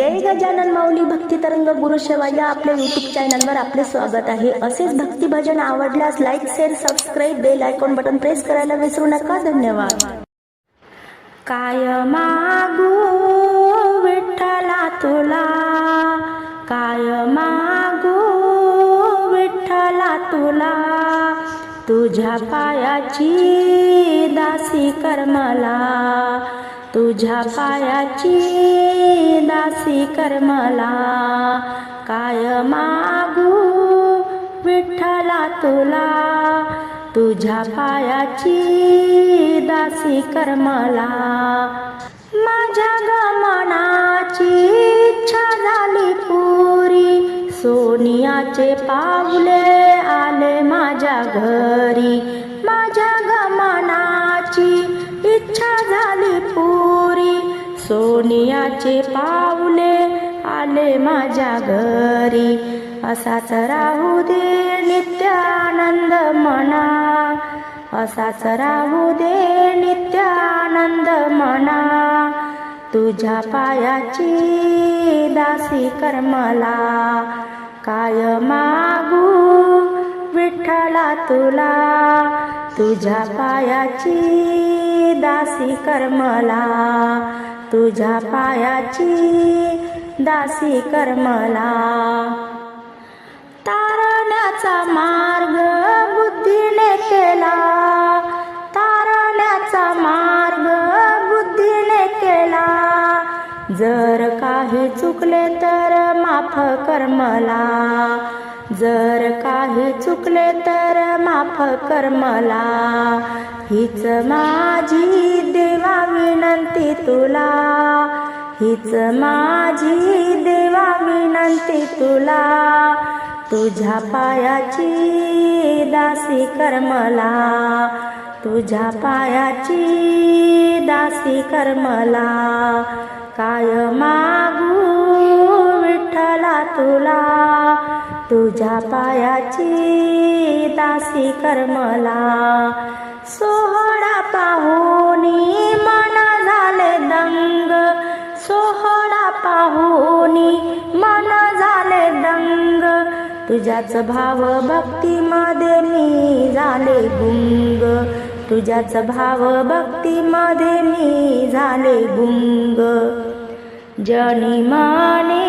जय गजानन माऊली भक्ती तरंग गुरुसेवा या आपल्या युट्यूब चॅनलवर आपले स्वागत आहे. असेच भक्ती भजन आवडल्यास like share subscribe bell icon button press करायला विसरू नका. धन्यवाद. काय मागू विठ्ठला तुला? काय मागू विठ्ठला तुला? तुझ्या पायाची दासी कर मला. तुझ्या पायाची दासी कर्मला काय मागू विठ्ठला तुला? तुझ्या पायाची दासी कर्मला माझ्या गमनाची इच्छा झाली पुरी. सोनियाचे पावले आले माझ्या घरी. दुनियाचे पावले आले माझ्या घरी. असाच राहू दे नित्यानंद मना. असाच राहू दे नित्यानंद मना. तुझ्या पायाची दासी कर्मला काय मागू विठ्ठला तुला? तुझ्या पायाची दासी कर्मला तुझ्या पायाची दासी कर्मला तारण्याचा मार्ग बुद्धीने केला. तारण्याचा मार्ग बुद्धीने केला. जर काही चुकले तर माफ कर्मला जर काही चुकले तर माफ कर्मला हीच माझी देवा विनंती तुला. हीच माझी देवा विनंती तुला. तुझ्या पायाची दासी कर मला. तुझ्या पायाची दासी कर मला. काय मागू विठ्ठला तुला? तुझ्या पायाची दासी कर पाहुनी मन झाले दंग. तुझ्याच भाव भक्तीमध्ये मी झाले गुंग तुझ्याच भाव भक्तीमध्ये मी झाले गुंग जनी माने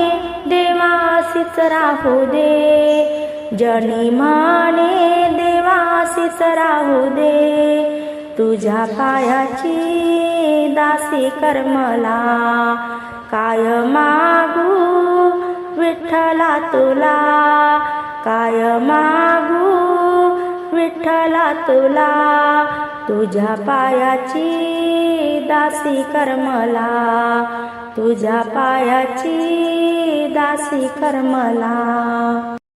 देवासीच राहू दे. जनी माने देवासीच राहू दे. तुझ्या पायाची दासी कर्मला. काय मागू विठ्ठला तुला? काय मागू विठ्ठला तुला? तुझ्या पायाची दासी कर्मला. तुझ्या पायाची दासी कर्मला.